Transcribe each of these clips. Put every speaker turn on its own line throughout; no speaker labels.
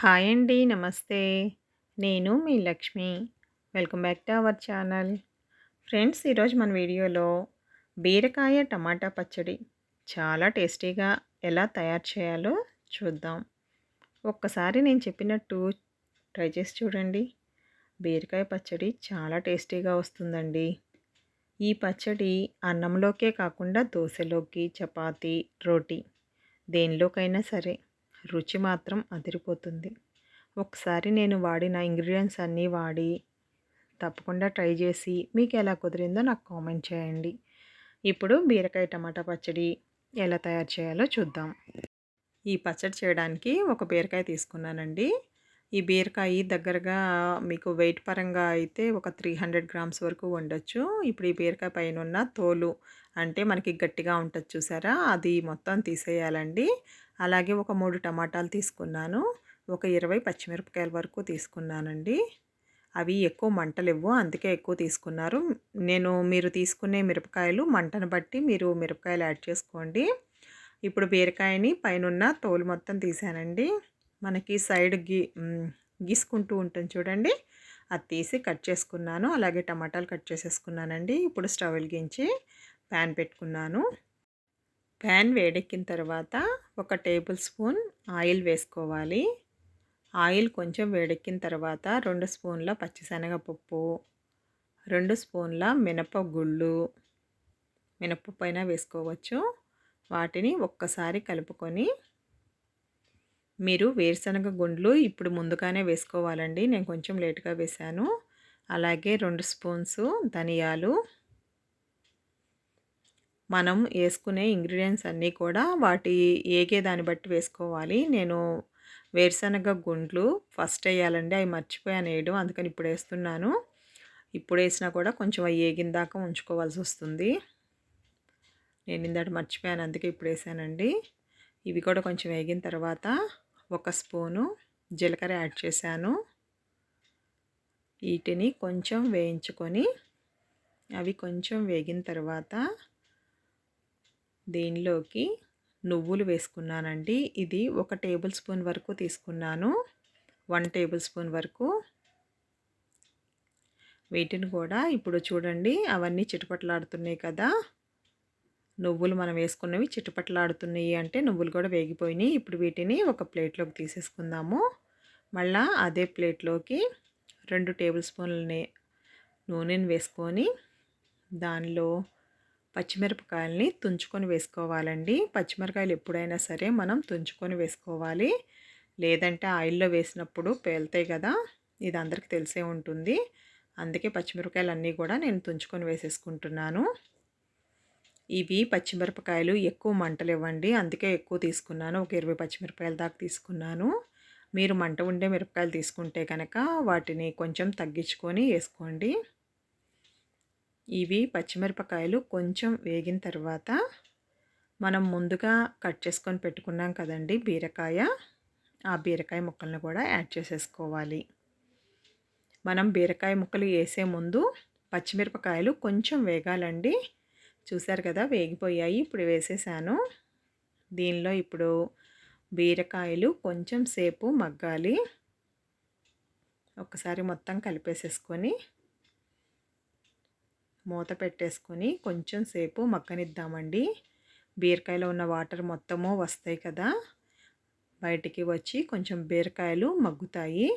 Hi అండి. నమస్తే. నేను మీ Lakshmi. Welcome back to our channel. Friends ఈరోజు మన వీడియోలో బీరకాయ టమాటా పచ్చడి చాలా టేస్టీగా ఎలా తయారు చేయాలో చూద్దాం. ఒక్కసారి నేను చెప్పినట్టు ట్రై చేసి చూడండి. బీరకాయ పచ్చడి చాలా టేస్టీగా వస్తుందండి. ఈ పచ్చడి అన్నంలోకే కాకుండా దోశలోకి, చపాతీ, రోటీ దేనిలోకైనా సరే రుచి మాత్రం అదిరిపోతుంది. ఒకసారి నేను వాడిన ఇంగ్రీడియంట్స్ అన్నీ వాడి తప్పకుండా ట్రై చేసి మీకు ఎలా కుదిరిందో నాకు కామెంట్ చేయండి. ఇప్పుడు బీరకాయ టమాటా పచ్చడి ఎలా తయారు చేయాలో చూద్దాం. ఈ పచ్చడి చేయడానికి ఒక బీరకాయ తీసుకున్నానండి. ఈ బీరకాయ దగ్గరగా మీకు వెయిట్ పరంగా అయితే ఒక 300 గ్రామ్స్ వరకు ఉండొచ్చు. ఇప్పుడు ఈ బీరకాయ పైన ఉన్న తోలు అంటే మనకి గట్టిగా ఉంటుంది చూసారా? అది మొత్తం తీసేయాలండి. అలాగే ఒక మూడు టమాటాలు తీసుకున్నాను. ఒక 20 పచ్చిమిరపకాయల వరకు తీసుకున్నానండి. అవి ఎక్కువ మంటలివ్వు అందుకే ఎక్కువ తీసుకున్నారు. నేను మీరు తీసుకునే మిరపకాయలు మంటను బట్టి మీరు మిరపకాయలు యాడ్ చేసుకోండి. ఇప్పుడు బీరకాయని పైనున్న తోలు మొత్తం తీసానండి. మనకి సైడ్ గీ గీసుకుంటూ ఉంటుంది చూడండి. అది తీసి కట్ చేసుకున్నాను. అలాగే టమాటాలు కట్ చేసేసుకున్నానండి. ఇప్పుడు స్టవ్ వెలిగించి ప్యాన్ పెట్టుకున్నాను. ప్యాన్ వేడెక్కిన తర్వాత ఒక టేబుల్ స్పూన్ ఆయిల్ వేసుకోవాలి. ఆయిల్ కొంచెం వేడెక్కిన తర్వాత రెండు స్పూన్ల పచ్చిశనగపప్పు, రెండు స్పూన్ల మినపగుళ్ళు, మినపప్పు అయినా వేసుకోవచ్చు. వాటిని ఒక్కసారి కలుపుకొని మీరు వేరుశనగ గుండ్లు ఇప్పుడు ముందుగానే వేసుకోవాలండి. నేను కొంచెం లేట్‌గా వేశాను. అలాగే రెండు స్పూన్స్ ధనియాలు మనం వేసుకునే ఇంగ్రీడియంట్స్ అన్నీ కూడా వాటి ఏగే దాన్ని బట్టి వేసుకోవాలి. నేను వేరుశనగ గుండ్లు ఫస్ట్ వేయాలండి అవి మర్చిపోయాను వేయడం అందుకని ఇప్పుడేస్తున్నాను. ఇప్పుడేసినా కూడా కొంచెం అవి ఏగిన దాకా ఉంచుకోవాల్సొస్తుంది. నేను ఇందాక మర్చిపోయాను. అందుకే ఇప్పుడు వేసానండి ఇవి కూడా కొంచెం వేగిన తర్వాత ఒక స్పూను జీలకర్ర యాడ్ చేశాను. వీటిని కొంచెం వేయించుకొని అవి కొంచెం వేగిన తర్వాత దీనిలోకి నువ్వులు వేసుకున్నానండి. ఇది ఒక టేబుల్ స్పూన్ వరకు తీసుకున్నాను. వన్ టేబుల్ స్పూన్ వరకు. వీటిని కూడా ఇప్పుడు చూడండి అవన్నీ చిటపట్లాడుతున్నాయి కదా! నువ్వులు మనం వేసుకున్నవి చిటపట్లాడుతున్నాయి అంటే నువ్వులు కూడా వేగిపోయినాయి. ఇప్పుడు వీటిని ఒక ప్లేట్‌లోకి తీసేసుకుందాము. మళ్ళా అదే ప్లేట్‌లోకి రెండు టేబుల్ స్పూన్లని నూనెని నూనెను వేసుకొని దానిలో పచ్చిమిరపకాయలని తుంచుకొని వేసుకోవాలండి. పచ్చిమిరపకాయలు ఎప్పుడైనా సరే మనం తుంచుకొని వేసుకోవాలి. లేదంటే ఆయిల్‌లో వేసినప్పుడు పేలుతాయి కదా! ఇది అందరికీ తెలిసే ఉంటుంది. అందుకే పచ్చిమిరపకాయలు అన్నీ కూడా నేను తుంచుకొని వేసేసుకుంటున్నాను. ఇవి పచ్చిమిరపకాయలు ఎక్కువ మంటలు ఇవ్వండి అందుకే ఎక్కువ తీసుకున్నాను. ఒక 20 పచ్చిమిరపకాయల దాకా తీసుకున్నాను. మీరు మంట ఉండే మిరపకాయలు తీసుకుంటే కనుక వాటిని కొంచెం తగ్గించుకొని వేసుకోండి ఇవి పచ్చిమిరపకాయలు కొంచెం వేగిన తర్వాత మనం ముందుగా కట్ చేసుకొని పెట్టుకున్నాం కదండీ బీరకాయ. ఆ బీరకాయ ముక్కలను కూడా యాడ్ చేసేసుకోవాలి. మనం బీరకాయ ముక్కలు వేసే ముందు పచ్చిమిరపకాయలు కొంచెం వేగాలండి. చూసారు కదా! వేగిపోయాయి. ఇప్పుడు వేసేసాను. దీనిలో ఇప్పుడు బీరకాయలు కొంచెం సేపు మగ్గాలి. ఒకసారి మొత్తం కలిపేసేసుకొని మూత పెట్టేసుకొని కొంచెం సేపు మగ్గనిద్దామండి. బీరకాయలో ఉన్న వాటర్ మొత్తము వస్తాయి కదా! బయటికి వచ్చి కొంచెం బీరకాయలు మగ్గుతాయి.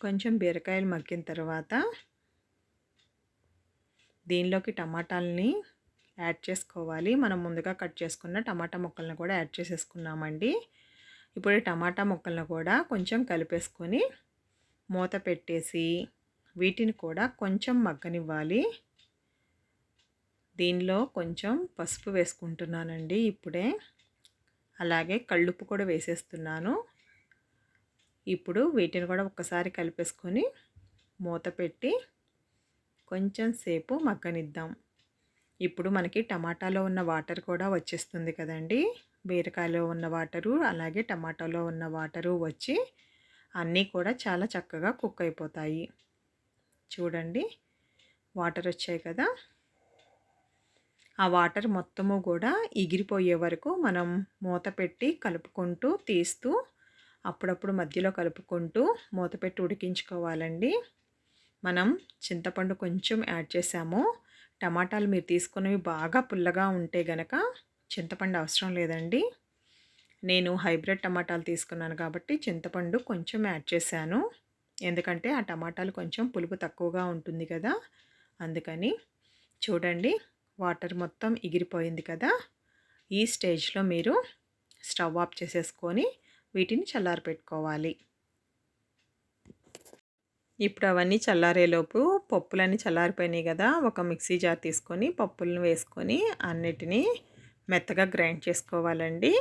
కొంచెం బీరకాయలు మగ్గిన తర్వాత దీనిలోకి టమాటాలని యాడ్ చేసుకోవాలి. మనం ముందుగా కట్ చేసుకున్న టమాటా ముక్కలను కూడా యాడ్ చేసేసుకున్నామండి. ఇప్పుడు టమాటా ముక్కలను కూడా కొంచెం కలిపేసుకొని మూత పెట్టేసి వీటిని కూడా కొంచెం మగ్గనివ్వాలి. దీనిలో కొంచెం పసుపు వేసుకుంటున్నానండి ఇప్పుడే. అలాగే కళ్ళుప్పు కూడా వేసేస్తున్నాను. ఇప్పుడు వీటిని కూడా ఒక్కసారి కలిపేసుకొని మూత పెట్టి కొంచెం సేపు మగ్గనిద్దాం. ఇప్పుడు మనకి టమాటాలో ఉన్న వాటర్ కూడా వచ్చేస్తుంది కదండీ! బీరకాయలో ఉన్న వాటరు, అలాగే టమాటాలో ఉన్న వాటరు వచ్చి అన్నీ కూడా చాలా చక్కగా కుక్ అయిపోతాయి. చూడండి. వాటర్ వచ్చాయి కదా! ఆ వాటర్ మొత్తము కూడా ఎగిరిపోయే వరకు మనం మూత పెట్టి కలుపుకుంటూ తీస్తూ అప్పుడప్పుడు మధ్యలో కలుపుకుంటూ మూత పెట్టి ఉడికించుకోవాలండి. మనం చింతపండు కొంచెం యాడ్ చేసాము. టమాటాలు మీరు తీసుకున్నవి బాగా పుల్లగా ఉంటే గనక చింతపండు అవసరం లేదండి. నేను హైబ్రిడ్ టమాటాలు తీసుకున్నాను కాబట్టి చింతపండు కొంచెం యాడ్ చేశాను. ఎందుకంటే ఆ టమాటాలు కొంచెం పులుపు తక్కువగా ఉంటుంది కదా అందుకని చూడండి వాటర్ మొత్తం ఎగిరిపోయింది కదా ఈ స్టేజ్లో మీరు స్టవ్ ఆఫ్ చేసేసుకొని వీటిని చల్లారి పెట్టుకోవాలి ఇప్పుడు అవన్నీ చల్లారేలోపు పప్పులన్నీ చల్లారిపోయినాయి కదా ఒక మిక్సీ జార్ తీసుకొని పప్పులను వేసుకొని అన్నిటినీ మెత్తగా గ్రైండ్ చేసుకోవాలండి.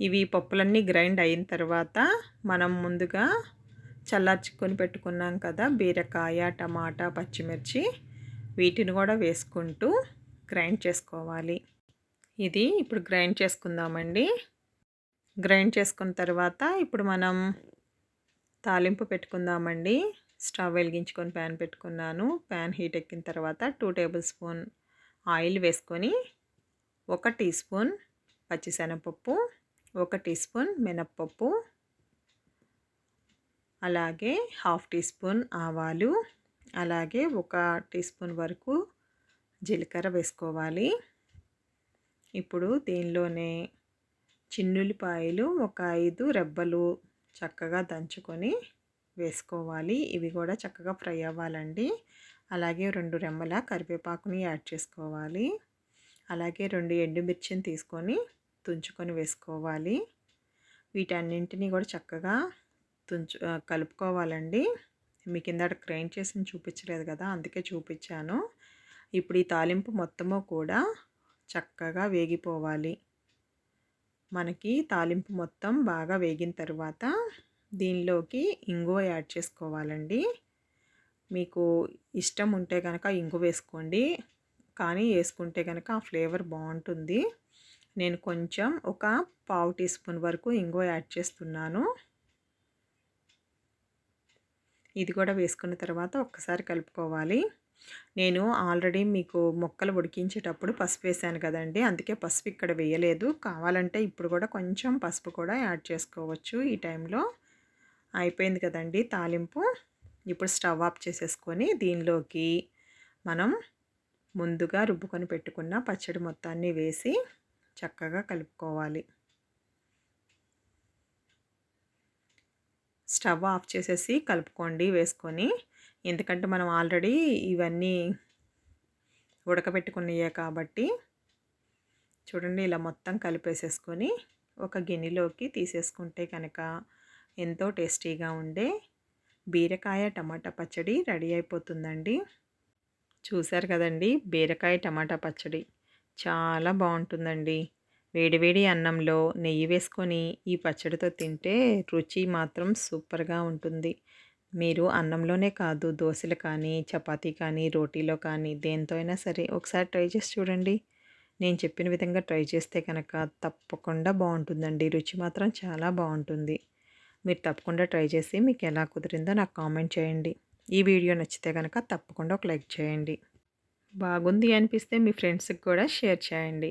ఇవి పప్పులన్నీ గ్రైండ్ అయిన తర్వాత మనం ముందుగా చల్లార్చుకొని పెట్టుకున్నాం కదా బీరకాయ టమాటా పచ్చిమిర్చి వీటిని కూడా వేసుకుంటూ గ్రైండ్ చేసుకోవాలి. ఇది ఇప్పుడు గ్రైండ్ చేసుకుందామండి. గ్రైండ్ చేసుకున్న తర్వాత ఇప్పుడు మనం తాలింపు పెట్టుకుందామండి. స్టవ్ వెలిగించుకొని ప్యాన్ పెట్టుకున్నాను. ప్యాన్ హీట్ ఎక్కిన తర్వాత టూ టేబుల్ స్పూన్ ఆయిల్ వేసుకొని ఒక టీ స్పూన్ పచ్చిశనగపప్పు ఒక టీ స్పూన్ మినప్పప్పు అలాగే హాఫ్ టీ స్పూన్ ఆవాలు అలాగే ఒక టీ స్పూన్ వరకు జీలకర్ర వేసుకోవాలి. ఇప్పుడు దీనిలోనే చిన్నుల్లిపాయలు ఒక ఐదు రెబ్బలు చక్కగా దంచుకొని వేసుకోవాలి. ఇవి కూడా చక్కగా ఫ్రై అవ్వాలండి. అలాగే రెండు రెమ్మల కరివేపాకుని యాడ్ చేసుకోవాలి. అలాగే రెండు ఎండుమిర్చిని తీసుకొని తుంచుకొని వేసుకోవాలి. వీటన్నింటినీ కూడా చక్కగా తుంచు కలుపుకోవాలండి. మీ కిందట గ్రైండ్ చేసి చూపించలేదు కదా అందుకే చూపించాను. ఇప్పుడు ఈ తాలింపు మొత్తము కూడా చక్కగా వేగిపోవాలి. మనకి తాలింపు మొత్తం బాగా వేగిన తర్వాత దీనిలోకి ఇంగువ యాడ్ చేసుకోవాలండి. మీకు ఇష్టం ఉంటే కనుక ఇంగు వేసుకోండి. కానీ వేసుకుంటే కనుక ఆ ఫ్లేవర్ బాగుంటుంది. నేను కొంచెం ఒక పావు టీ స్పూన్ వరకు ఇంగువ యాడ్ చేస్తున్నాను. ఇది కూడా వేసుకున్న తర్వాత ఒక్కసారి కలుపుకోవాలి. నేను ఆల్రెడీ మీకు మొక్కలు ఉడికించేటప్పుడు పసుపు వేసాను కదండి అందుకే పసుపు ఇక్కడ వేయలేదు. కావాలంటే ఇప్పుడు కూడా కొంచెం పసుపు కూడా యాడ్ చేసుకోవచ్చు ఈ టైంలో. అయిపోయింది కదండి తాలింపు. ఇప్పుడు స్టవ్ ఆఫ్ చేసేసుకొని దీనిలోకి మనం ముందుగా రుబ్బుకొని పెట్టుకున్న పచ్చడి మొత్తాన్ని వేసి చక్కగా కలుపుకోవాలి. స్టవ్ ఆఫ్ చేసేసి కలుపుకోండి వేసుకొని. ఎందుకంటే మనం ఆల్రెడీ ఇవన్నీ ఉడకబెట్టుకున్నాయే కాబట్టి చూడండి ఇలా మొత్తం కలిపేసేసుకొని ఒక గిన్నెలోకి తీసేసుకుంటే కనుక ఎంతో టేస్టీగా ఉండే బీరకాయ టమాటా పచ్చడి రెడీ అయిపోతుందండి. చూశారు కదండి బీరకాయ టమాటా పచ్చడి. చాలా బాగుంటుందండి. వేడివేడి అన్నంలో నెయ్యి వేసుకొని ఈ పచ్చడితో తింటే రుచి మాత్రం సూపర్గా ఉంటుంది. మీరు అన్నంలోనే కాదు దోశలు కానీ చపాతీ కానీ రోటీలో కానీ దేంతో అయినా సరే ఒకసారి ట్రై చేసి చూడండి. నేను చెప్పిన విధంగా ట్రై చేస్తే కనుక తప్పకుండా బాగుంటుందండి. రుచి మాత్రం చాలా బాగుంటుంది. మీరు తప్పకుండా ట్రై చేసి మీకు ఎలా కుదిరిందో నాకు కామెంట్ చేయండి. ఈ వీడియో నచ్చితే కనుక తప్పకుండా ఒక లైక్ చేయండి. బాగుంది అనిపిస్తే మీ ఫ్రెండ్స్కి కూడా షేర్ చేయండి.